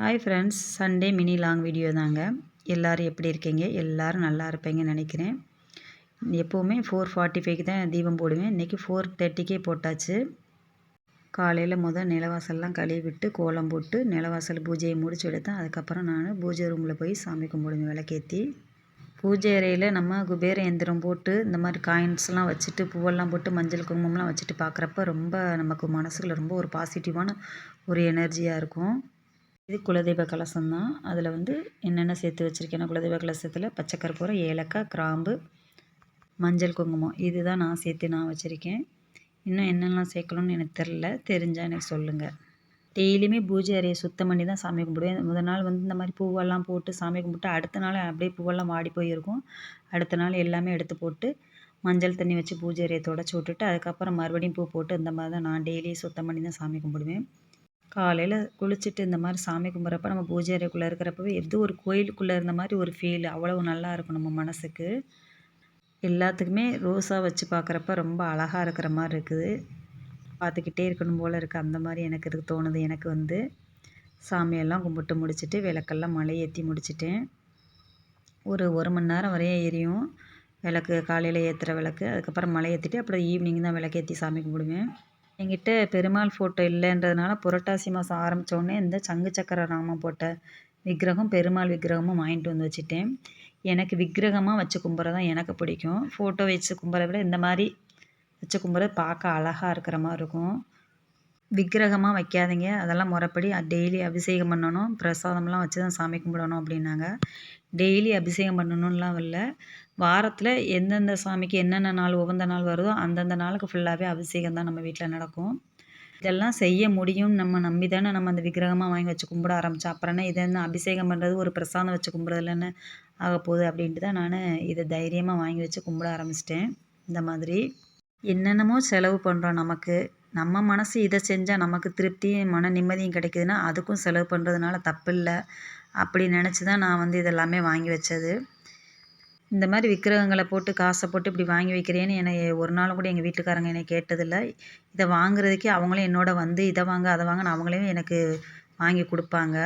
Hi friends Sunday mini long video தாங்க. எல்லோரும் எப்படி இருக்கீங்க? எல்லோரும் நல்லா இருப்பீங்கன்னு நினைக்கிறேன். எப்போவுமே ஃபோர் ஃபார்ட்டி ஃபைவ்க்கு தான் தீபம் போடுவேன். இன்றைக்கி ஃபோர் தேர்ட்டிக்கே போட்டாச்சு. காலையில் முதல் நிலவாசல்லாம் கழுவி விட்டு கோலம் போட்டு நிலவாசல் பூஜையை முடிச்சு எடுத்தேன் அதுக்கப்புறம் நான் பூஜை ரூமில் போய் சாமி கும்பிடுவேன் விளக்கேற்றி பூஜை அறையில் நம்ம குபேர எந்திரம் போட்டு இந்த மாதிரி காயின்ஸ்லாம் வச்சுட்டு பூவெல்லாம் போட்டு மஞ்சள் குங்குமம்லாம் வச்சுட்டு பார்க்குறப்ப ரொம்ப நமக்கு மனசுக்குள்ள ரொம்ப ஒரு பாசிட்டிவான ஒரு எனர்ஜியாக இருக்கும். இது குலதெய்வ கலசம் தான் அதில் வந்து என்னென்ன சேர்த்து வச்சுருக்கேன்னா குலதெய்வ கலசத்தில் பச்சை கற்பூரம் ஏலக்காய் கிராம்பு மஞ்சள் குங்குமம். இது தான் நான் சேர்த்து நான் வச்சுருக்கேன். இன்னும் என்னெல்லாம் சேர்க்கணும்னு எனக்கு தெரில தெரிஞ்சால் எனக்கு சொல்லுங்கள் டெய்லியுமே பூஜை அறையை சுத்தம் பண்ணி தான் சாமி கும்பிடுவேன். முதல் நாள் வந்து இந்த மாதிரி பூவெல்லாம் போட்டு சாமி கும்பிட்டு அடுத்த நாள் அப்படியே பூவெல்லாம் வாடி போயிருக்கும். அடுத்த நாள் எல்லாமே எடுத்து போட்டு மஞ்சள் தண்ணி வச்சு பூஜை அறையை தொடச்சி விட்டுட்டு அதுக்கப்புறம் மறுபடியும் பூ போட்டு இந்த மாதிரி தான் நான் டெய்லி சுத்தம் பண்ணி தான் சாமி கும்பிடுவேன். காலையில் குளிச்சுட்டு இந்த மாதிரி சாமி கும்பிட்றப்ப நம்ம பூஜை அறைக்குள்ளே இருக்கிறப்பவே எது ஒரு கோயிலுக்குள்ளே இருந்த மாதிரி ஒரு ஃபீல் அவ்வளோ நல்லா இருக்கும் நம்ம மனசுக்கு. எல்லாத்துக்குமே ரோஸாக வச்சு பார்க்குறப்ப ரொம்ப அழகாக இருக்கிற மாதிரி இருக்குது. பார்த்துக்கிட்டே இருக்கணும் போல் இருக்குது அந்த மாதிரி எனக்கு இருக்கு தோணுது. எனக்கு வந்து சாமியெல்லாம் கும்பிட்டு முடிச்சுட்டு விளக்கெல்லாம் மலை ஏற்றி முடிச்சிட்டேன். ஒரு ஒரு மணி நேரம் வரையே எரியும். விளக்கு காலையில் ஏற்றுற விளக்கு. அதுக்கப்புறம் மலை ஏற்றிட்டு அப்புறம் ஈவினிங் தான் விளக்கு ஏற்றி சாமி கும்பிடுவேன். என்கிட்ட பெருமாள் ஃபோட்டோ இல்லைன்றதுனால புரட்டாசி மாதம் ஆரம்பித்தோடனே இந்த சங்கு சக்கர ராமம் போட்ட விக்கிரகம் பெருமாள் விக்கிரகமும் வாங்கிட்டு வந்து வச்சுட்டேன். எனக்கு விக்கிரகமாக வச்சு கும்பிட்றது தான் எனக்கு பிடிக்கும். ஃபோட்டோ வச்சு கும்பிட்றத விட இந்த மாதிரி வச்சு கும்பிட்றது பார்க்க அழகாக இருக்கிற மாதிரி இருக்கும். விக்கிரகமாக வைக்காதீங்க. அதெல்லாம் முறைப்படி டெய்லி அபிஷேகம் பண்ணணும். பிரசாதம்லாம் வச்சு தான் சாமி கும்பிடணும் அப்படின்னாங்க. டெய்லி அபிஷேகம் பண்ணணும்லாம் இல்லை. வாரத்தில் எந்தெந்த சாமிக்கு என்னென்ன நாள் உகந்த நாள் வருதோ அந்தந்த நாளுக்கு ஃபுல்லாகவே அபிஷேகம் தான் நம்ம வீட்டில் நடக்கும். இதெல்லாம் செய்ய முடியும் நம்ம நம்பி தானே நம்ம அந்த விக்கிரகமாக வாங்கி வச்சு கும்பிட ஆரம்பித்தோம் அப்புறம் என்ன இதை என்ன அபிஷேகம் பண்ணுறது ஒரு பிரசாதம் வச்சு கும்பிட்றதுலன்னு ஆக போகுது அப்படின்ட்டு தான் நான் இதை தைரியமாக வாங்கி வச்சு கும்பிட ஆரம்பிச்சிட்டேன். இந்த மாதிரி என்னென்னமோ செலவு பண்ணுறோம் நமக்கு. நம்ம மனசு இதை செஞ்சால் நமக்கு திருப்தியும் மன நிம்மதியும் கிடைக்குதுன்னா அதுக்கும் செலவு பண்ணுறதுனால தப்பு இல்லை அப்படி நினச்சி தான் நான் வந்து இதெல்லாமே வாங்கி வச்சது. இந்த மாதிரி விக்கிரகங்களை போட்டு காசை போட்டு இப்படி வாங்கி வைக்கிறேன்னு என்னை ஒரு நாளும் கூட எங்கள் வீட்டுக்காரங்க என்னை கேட்டதில்லை. இதை வாங்குறதுக்கே அவங்களும் என்னோட வந்து இதை வாங்க அதை வாங்கன்னு அவங்களே எனக்கு வாங்கி கொடுப்பாங்க.